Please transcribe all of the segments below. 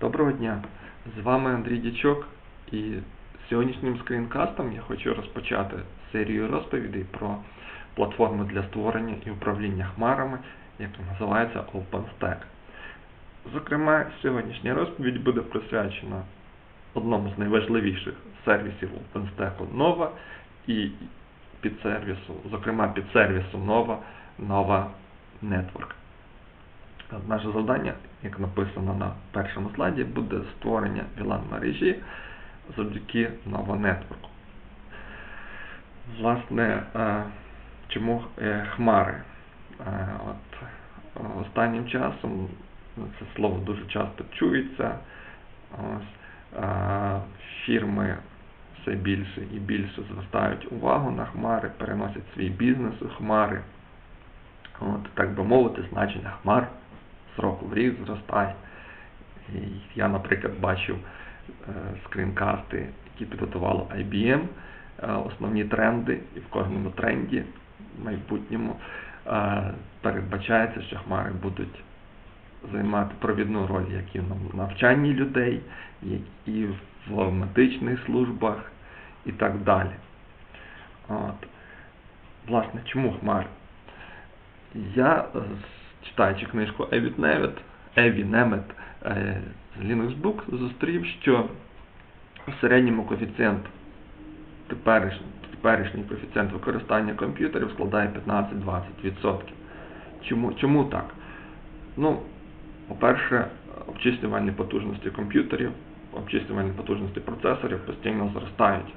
Доброго дня! З вами Андрій Дячок і сьогоднішнім скрінкастом я хочу розпочати серію розповідей про платформу для створення і управління хмарами, яка називається OpenStack. Зокрема, сьогоднішня розповідь буде присвячена одному з найважливіших сервісів OpenStack Nova і підсервісу, зокрема підсервісу Nova Nova Network. Наше завдання, як написано на першому слайді, буде створення VLAN мережі завдяки Network. Власне, е, чому е, хмари? Е, от, Останнім часом це слово дуже часто чується. Ось, Фірми все більше і більше звертають увагу на хмари, переносять свій бізнес у хмари. От, Так би мовити, значення хмар з року в рік зростає. Я, наприклад, бачив е, скрінкасти, які підготувало IBM, е, основні тренди, і в кожному тренді в майбутньому е, передбачається, що хмари будуть займати провідну роль як і в навчанні людей, як і в медичних службах і так далі. От. Власне, чому хмари? Я читаючи книжку Еві Немет, Еві Немет з Linux Book, зустрів, що в середньому коефіцієнт теперішній, теперішній коефіцієнт використання комп'ютерів складає 15-20%. Чому, Чому так? Ну, по-перше, обчислювальні потужності комп'ютерів, обчислювальні потужності процесорів постійно зростають.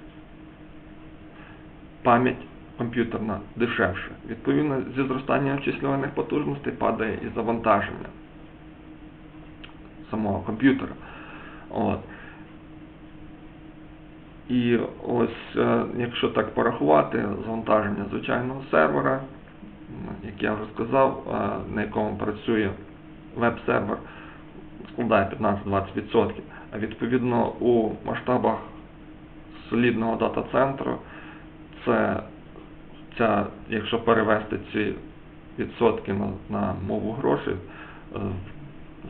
Пам'ять комп'ютерна дешевше. Відповідно, зі зростанням обчислювальних потужностей падає і завантаження самого комп'ютера. От. І ось, е, якщо так порахувати, завантаження звичайного сервера, як я вже сказав, е, на якому працює веб-сервер, складає 15-20%. А відповідно у масштабах солідного дата-центру це ця, якщо перевести ці відсотки на, на мову грошей, е,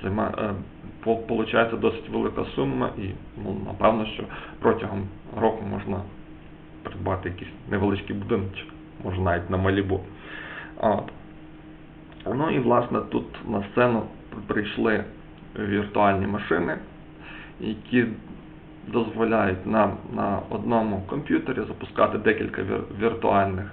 займа, е, досить велика сума і ну, напевно, що протягом року можна придбати якийсь невеличкий будиночок, може навіть на Малібу. От. Ну і власне тут на сцену прийшли віртуальні машини, які дозволяють нам на одному комп'ютері запускати декілька віртуальних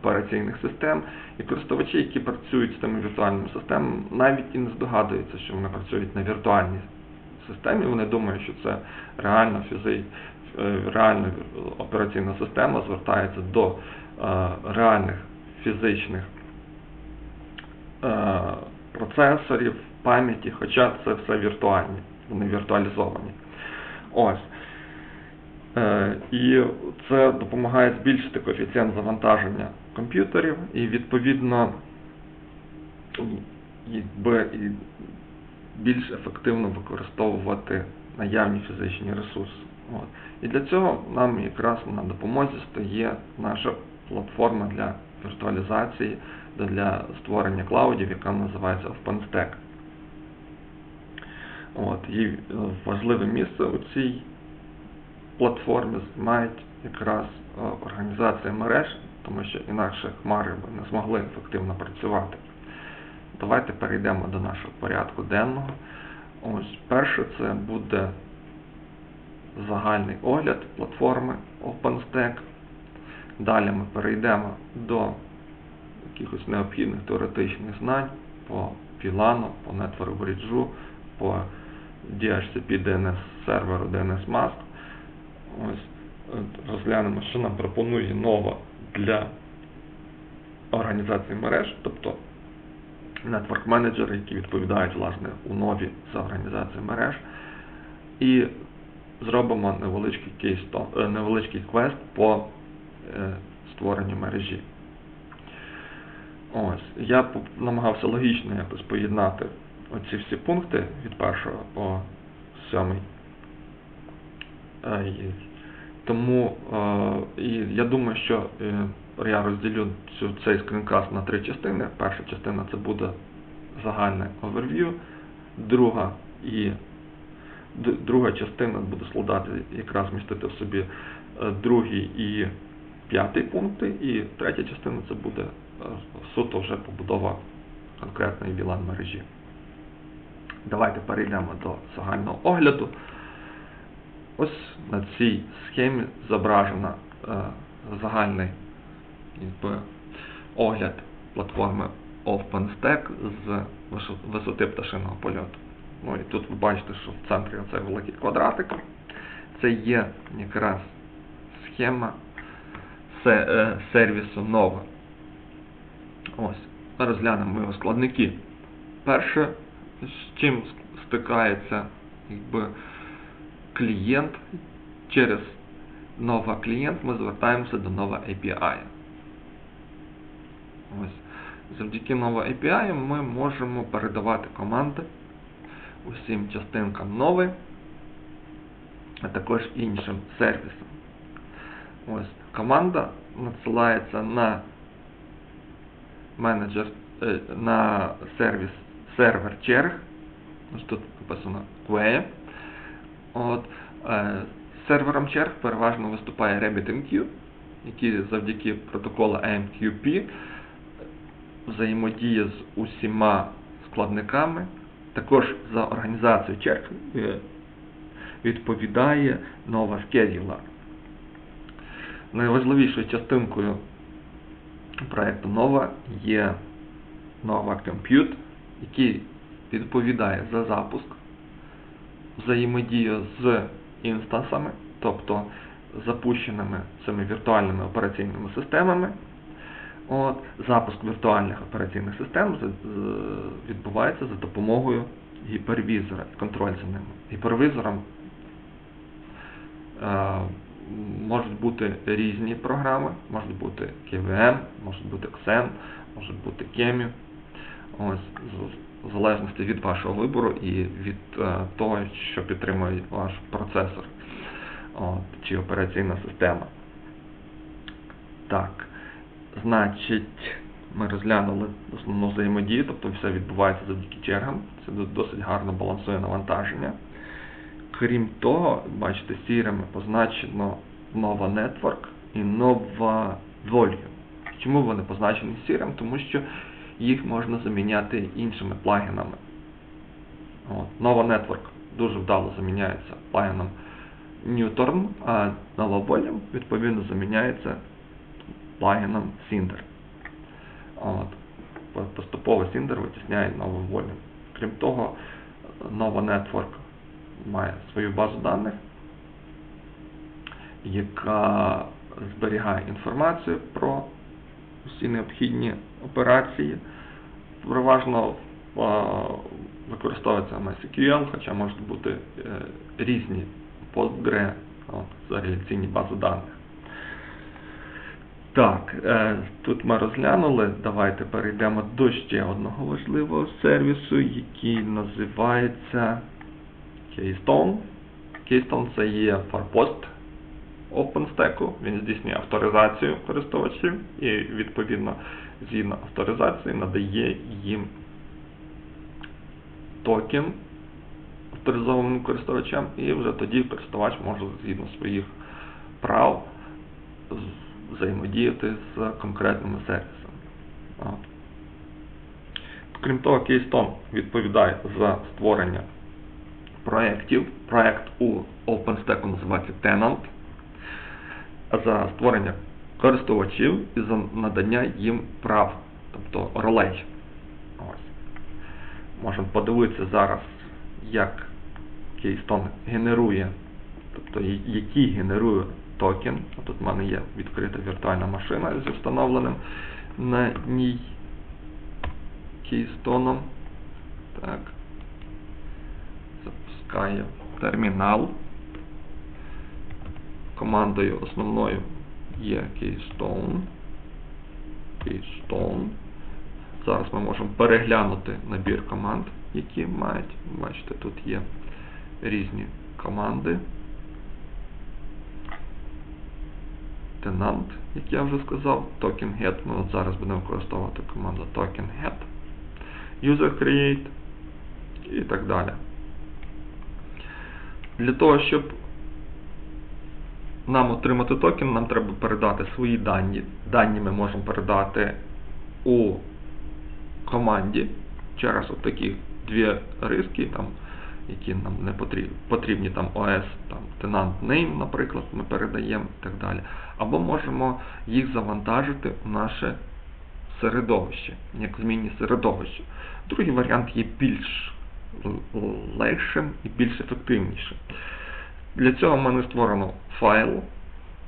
операційних систем, і користувачі, які працюють з тими віртуальними системами, навіть і не здогадуються, що вони працюють на віртуальній системі. Вони думають, що це реальна. Е, реальна операційна система звертається до е, реальних фізичних е, процесорів, пам'яті, хоча це все віртуальні, вони віртуалізовані. Ось. І це допомагає збільшити коефіцієнт завантаження комп'ютерів і відповідно більш ефективно використовувати наявні фізичні ресурси. От. І для цього нам якраз на допомозі стає наша платформа для віртуалізації, для створення клаудів, яка називається OpenStack. От. І е, важливе місце у цій платформі займають якраз е, організація мереж, тому що інакше хмари би не змогли ефективно працювати. Давайте перейдемо до нашого порядку денного. Ось Перше це буде загальний огляд платформи OpenStack. Далі ми перейдемо до якихось необхідних теоретичних знань по VLAN, по Network Bridge, по DHCP DNS серверу DNS Mask. Ось розглянемо, що нам пропонує нова для організації мереж, тобто network менеджери, які відповідають власне у нові за організацію мереж. І зробимо невеличкий кейс, е, невеличкий квест по е, створенню мережі. Ось, Я намагався логічно якось поєднати оці всі пункти від першого по сьомий. Тому е, і я думаю, що е, я розділю цю, цей скрінкаст на три частини. Перша частина це буде загальне оверв'ю, друга і друга частина буде складати якраз містити в собі е, другий і п'ятий пункти, і третя частина це буде е, суто вже побудова конкретної VLAN мережі. Давайте перейдемо до загального огляду. Ось на цій схемі зображена е, загальний якби, огляд платформи OpenStack з висоти пташиного польоту. Ну і тут ви бачите, що в центрі оцей великий квадратик. Це є якраз схема се- е, сервісу Nova. Ось, розглянемо його складники. Перше, з чим стикається якби, клієнт через Nova клієнт ми звертаємося до Nova API. Ось. Завдяки Nova API ми можемо передавати команди усім частинкам Novi, а також іншим сервісам. Ось. Команда надсилається на менеджер е, на сервіс сервер черг. Ось тут написано Queue. От, е, сервером черг переважно виступає RabbitMQ, який завдяки протоколу AMQP взаємодіє з усіма складниками. Також за організацію черг е, відповідає нова Scheduler. Найважливішою частинкою проекту Nova є Nova Compute, який відповідає за запуск, взаємодію з інстансами, тобто запущеними цими віртуальними операційними системами. От, запуск віртуальних операційних систем відбувається за допомогою гіпервізора контроль за ними. Гіпервізором е, можуть бути різні програми, можуть бути KVM, можуть бути Xen, можуть бути Kemi. Ось, в залежності від вашого вибору і від е, того, що підтримує ваш процесор от, чи операційна система. Так, значить, ми розглянули основну взаємодію, тобто все відбувається завдяки чергам. Це досить гарно балансує навантаження. Крім того, бачите, сірими позначено Nova Network і Nova Volume. Чому вони позначені сірим? Тому що їх можна заміняти іншими плагінами. От. Nova Network дуже вдало заміняється плагіном Newton, а Nova Volume відповідно заміняється плагіном Cinder. От. Поступово Cinder витісняє Nova Volume. Крім того, Nova Network має свою базу даних, яка зберігає інформацію про усі необхідні операції. Переважно використовується MySQL, хоча можуть бути е, різні Postgre, за реляційні бази даних. Так, е, тут ми розглянули. Давайте перейдемо до ще одного важливого сервісу, який називається Keystone. Keystone це є форпост OpenStack. Він здійснює авторизацію користувачів і, відповідно, згідно авторизації надає їм токен авторизованим користувачам, і вже тоді користувач може згідно своїх прав взаємодіяти з конкретними сервісами. Крім того, Keystone відповідає за створення проєктів. Проєкт у OpenStack називається Tenant, за створення користувачів і за надання їм прав, тобто ролей. Можемо подивитися зараз, як Keystone генерує, тобто який генерує токен. Тут в мене є відкрита віртуальна машина зі встановленим на ній Keystone. Так. Запускаю термінал. Командою основною є Keystone. Keystone. Зараз ми можемо переглянути набір команд, які мають. Бачите, тут є різні команди. Tenant, як я вже сказав, token get. Ми от зараз будемо використовувати команду token get, user create і так далі. Для того, щоб нам отримати токен, нам треба передати свої дані. Дані ми можемо передати у команді через отакі дві риски, там, які нам не потрібні, потрібні там OS, там tenant name, наприклад, ми передаємо і так далі. Або можемо їх завантажити у наше середовище, як змінні середовище. Другий варіант є більш легшим і більш ефективнішим. Для цього в мене створено файл.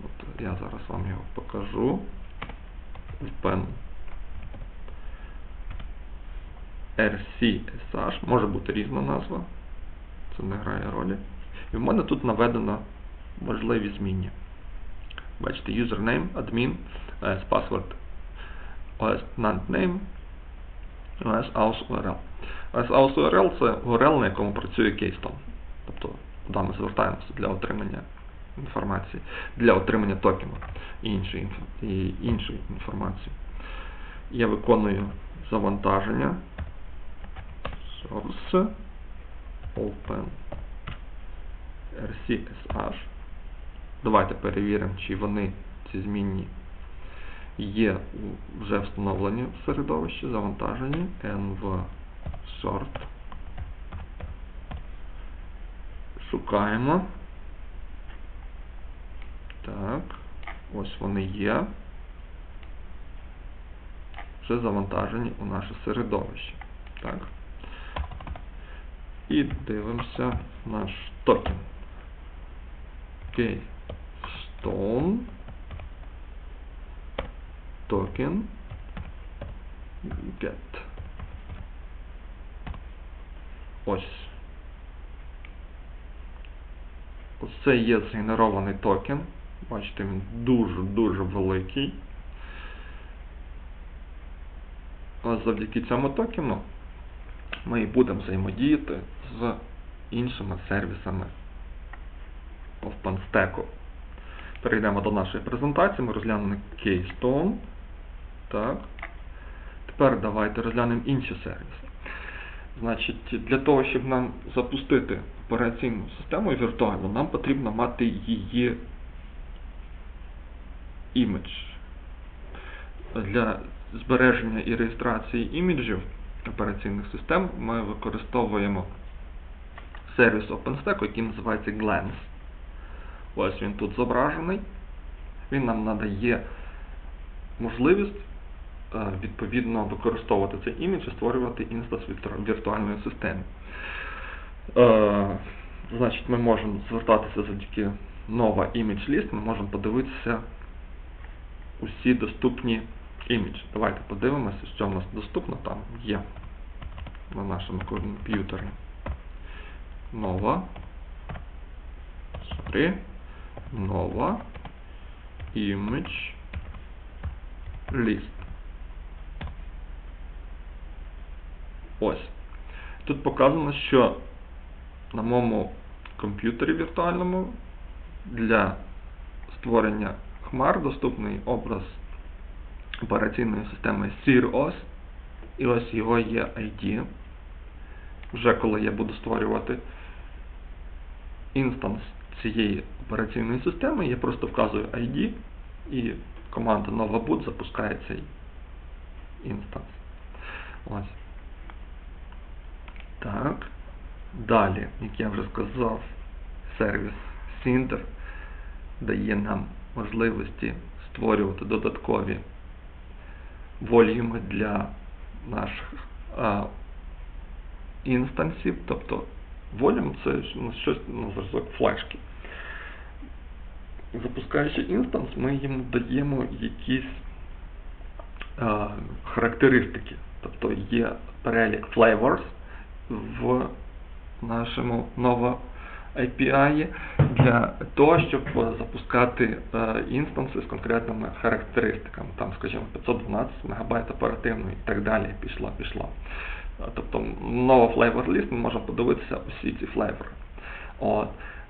От я зараз вам його покажу. Open RCSH, може бути різна назва, це не грає ролі. І в мене тут наведено важливі змінні. Бачите, username, admin, OS password, OS name, OS aus URL. OS aus URL це URL, на якому працює Keystone. Тобто туди ми звертаємося для отримання інформації, для отримання токену і іншої, і іншої інформації. Я виконую завантаження source open rcsh. Давайте перевіримо, чи вони, ці змінні, є вже встановлені в середовищі, завантажені nv sort. Шукаємо. Так, ось вони є. Вже завантажені у наше середовище. Так. І дивимося наш токен. Keystone токен get. Ось. Оце є згенерований токен. Бачите, він дуже-дуже великий. А завдяки цьому токену ми будемо взаємодіяти з іншими сервісами OpenStack. Перейдемо до нашої презентації, ми розглянемо Keystone. Так. Тепер давайте розглянемо інші сервіси. Значить, для того, щоб нам запустити операційну систему віртуальну, нам потрібно мати її імідж. Для збереження і реєстрації іміджів операційних систем ми використовуємо сервіс OpenStack, який називається Glance. Ось він тут зображений. Він нам надає можливість е, відповідно використовувати цей імідж і створювати інстанс віртуальної системи. Е, Значить, ми можемо звертатися завдяки нова image list, ми можемо подивитися усі доступні іміджі. Давайте подивимося, що в нас доступно там є на нашому комп'ютері. Нова. Sorry. Нова. Image list. Ось. Тут показано, що на моєму комп'ютері віртуальному для створення хмар доступний образ операційної системи SIROS. І ось його є ID. Вже коли я буду створювати інстанс цієї операційної системи, я просто вказую ID і команда NovaBoot запускає цей інстанс. Ось. Так. Далі, як я вже сказав, сервіс Cinder дає нам можливості створювати додаткові волюми для наших а, інстансів, тобто волюм це ну, щось на зразок флешки. Запускаючи інстанс, ми йому даємо якісь а, характеристики. Тобто є перелік flavors в нашому новому API для того, щоб е, запускати е, інстанси з конкретними характеристиками, там, скажімо, 512 МБ оперативної і так далі, пішла, пішла. Е, Тобто нова flavor list, ми можемо подивитися усі ці флейвори.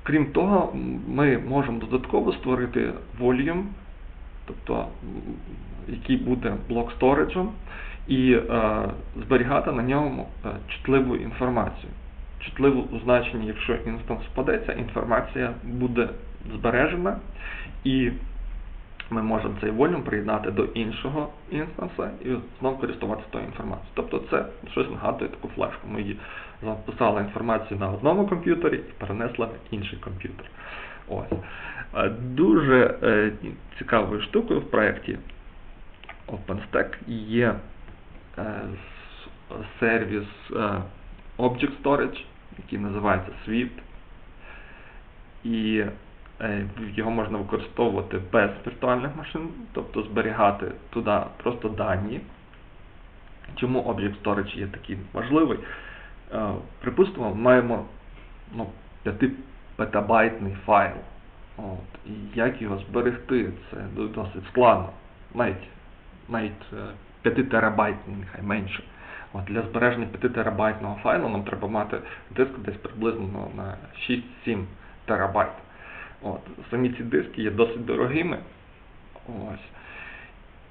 Крім того, ми можемо додатково створити volume, тобто який буде блок сториджем, і е, зберігати на ньому чутливу інформацію. Чутливо значення, якщо інстанс впадеться, інформація буде збережена і ми можемо цей волюм приєднати до іншого інстанса і знову користуватися тою інформацією. Тобто це щось нагадує таку флешку. Ми її записали інформацію на одному комп'ютері і перенесли на інший комп'ютер. Ось. Е, дуже е, цікавою штукою в проєкті OpenStack є е, сервіс Object Storage, який називається Swift. І його можна використовувати без віртуальних машин, тобто зберігати туди просто дані. Чому Object Storage є такий важливий? Припустимо, маємо ну, 5 петабайтний файл. От, І як його зберегти, це досить складно. Навіть навіть 5 е, терабайтний, нехай менше. От, Для збереження 5 терабайтного файлу нам треба мати диск десь приблизно на 6-7 терабайт. От, Самі ці диски є досить дорогими. Ось.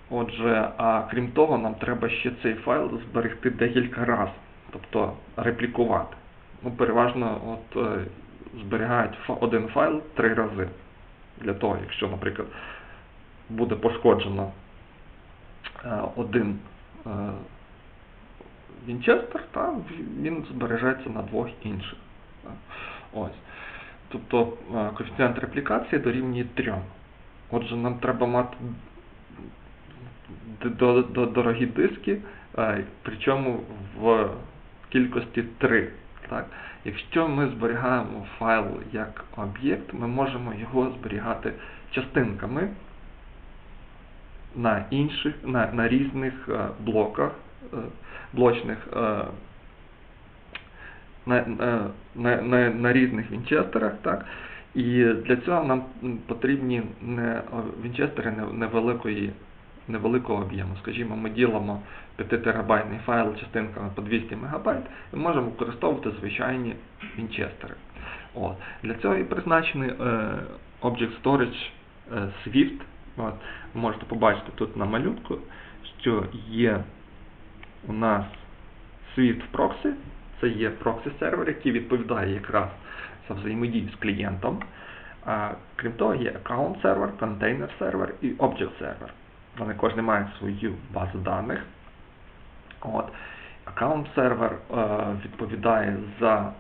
Отже, а крім того, нам треба ще цей файл зберегти декілька разів, тобто реплікувати. Ну, Переважно от, е, зберігають один файл три рази. Для того, якщо, наприклад, буде пошкоджено е, один е, Вінчестер, та він збережеться на двох інших. Ось. Тобто коефіцієнт реплікації дорівнює 3. Отже, нам треба мати дорогі диски, причому в кількості 3. Так? Якщо ми зберігаємо файл як об'єкт, ми можемо його зберігати частинками на інших, на, на різних блоках, е, блочних, е, на, на, на, на різних вінчестерах. Так? І для цього нам потрібні не вінчестери невеликої невеликого об'єму. Скажімо, ми ділимо 5 терабайтний файл частинками по 200 МБ і можемо використовувати звичайні вінчестери. От. Для цього і призначений е, Object Storage е, Swift. От. Можете побачити тут на малюнку, що є у нас Swift Proxy, це є проксі сервер, який відповідає якраз за взаємодію з клієнтом. Крім того, є аккаунт сервер, контейнер сервер і Object сервер. Вони кожен має свою базу даних. Аккаунт сервер е, відповідає за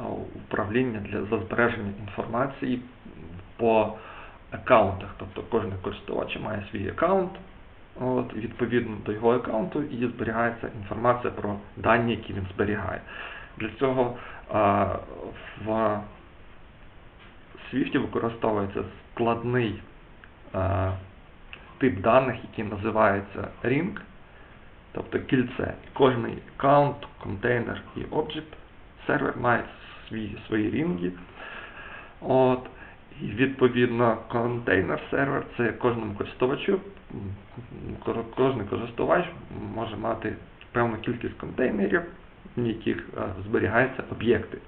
е, управління для за збереження інформації по аккаунтах. Тобто кожен користувач має свій аккаунт. От, Відповідно до його аккаунту і зберігається інформація про дані, які він зберігає. Для цього е, в Swift використовується складний е, тип даних, який називається ring, тобто кільце. Кожний аккаунт, контейнер і об'єкт, сервер має свої свої рінги. От, Відповідно контейнер сервер це кожному користувачу. Кожен користувач може мати певну кількість контейнерів, в яких е, зберігаються об'єкти.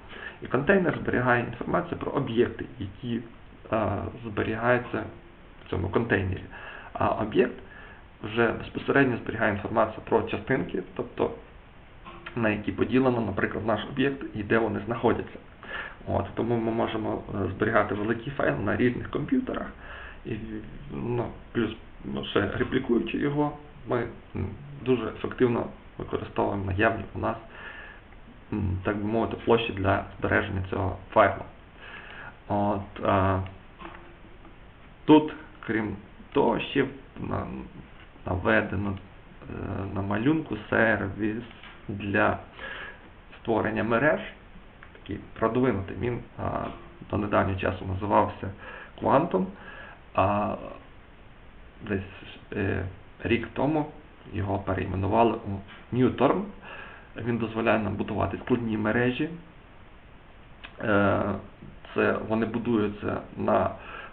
І контейнер зберігає інформацію про об'єкти, які е, зберігаються в цьому контейнері а об'єкт вже безпосередньо зберігає інформацію про частинки, тобто на які поділено, наприклад, наш об'єкт і де вони знаходяться. От, Тому ми можемо е, зберігати великий файл на різних комп'ютерах. І ну, плюс ну, ще реплікуючи його, ми дуже ефективно використовуємо наявні у нас, так би мовити, площі для збереження цього файлу. От, а, Тут, крім то ще наведено е, на малюнку сервіс для створення мереж. Такий продвинутий. Він до недавнього часу називався Quantum, а десь е, рік тому його перейменували у Newtorm. Він дозволяє нам будувати складні мережі. Е, це Вони будуються на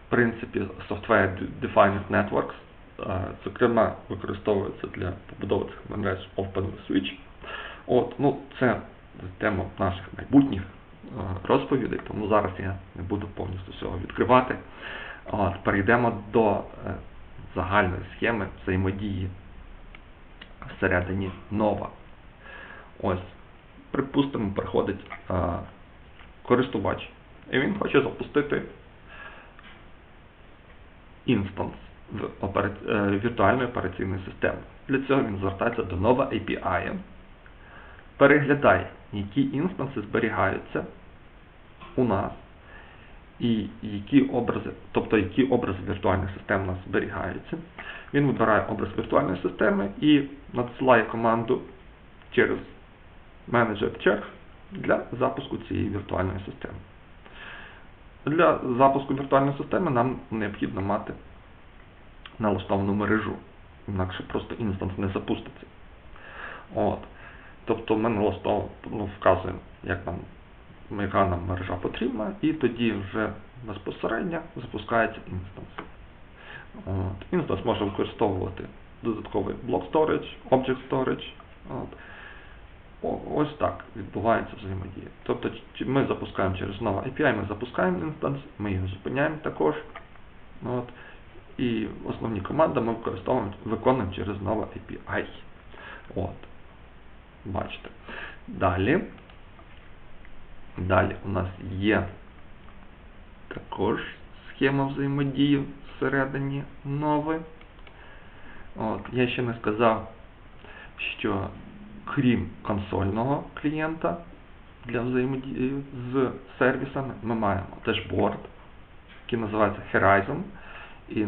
принципі Software Defined Networks, зокрема, використовується для побудови цих мереж OpenSwitch. От, ну, Це тема наших майбутніх розповідей, тому зараз я не буду повністю всього відкривати. От, Перейдемо до е, загальної схеми взаємодії всередині нова. Ось припустимо, приходить а, користувач, і він хоче запустити інстанс в опера- е, віртуальної операційної системи. Для цього він звертається до нова API, переглядає, які інстанси зберігаються у нас, і які образи, тобто які образи віртуальних систем у нас зберігаються. Він вибирає образ віртуальної системи і надсилає команду через менеджер черг для запуску цієї віртуальної системи. Для запуску віртуальної системи нам необхідно мати налаштовану мережу, інакше просто інстанс не запуститься. От. Тобто ми налаштовуємо, ну, вказуємо, як нам, яка нам мережа потрібна, і тоді вже безпосередньо запускається інстанс. Інстанс може використовувати додатковий блок storage, object storage. От. Ось так відбувається взаємодія. Тобто ми запускаємо через нову API, ми запускаємо інстанс, ми його зупиняємо також. От. І основні команди ми використовуємо, виконуємо через нову API. От. Бачите. Далі. Далі у нас є також схема взаємодії всередині нової. От, я ще не сказав, що крім консольного клієнта для взаємодії з сервісами, ми маємо дашборд, який називається Horizon, і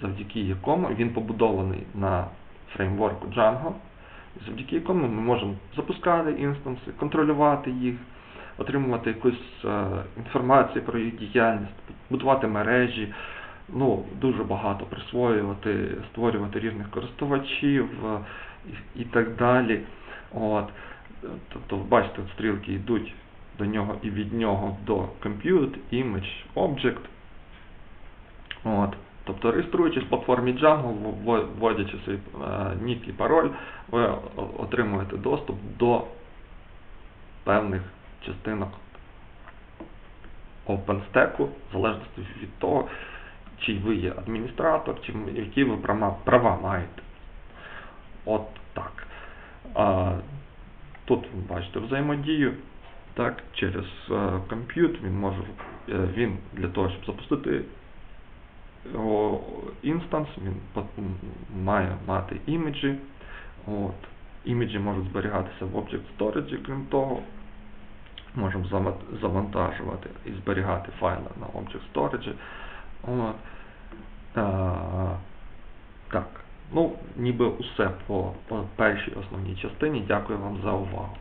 завдяки якому він побудований на фреймворку Django, завдяки якому ми можемо запускати інстанси, контролювати їх, отримувати якусь е, інформацію про їх діяльність, будувати мережі, ну, дуже багато присвоювати, створювати різних користувачів е, і, так далі. От. Тобто, бачите, стрілки йдуть до нього і від нього до compute, image, object. От. Тобто, реєструючись в платформі Django, вводячи свій е, нік і пароль, ви отримуєте доступ до певних частинок OpenStack, в залежності від того, чи ви є адміністратор, чи які ви права, маєте. От так. Тут ви бачите взаємодію. Так, через е, compute він може е, він для того, щоб запустити інстанс, він має мати іміджі. От. Іміджі можуть зберігатися в Object Storage, крім того, можемо завантажувати і зберігати файли на Object Storage. От. Е, так. Ну, ніби усе по, по першій основній частині. Дякую вам за увагу.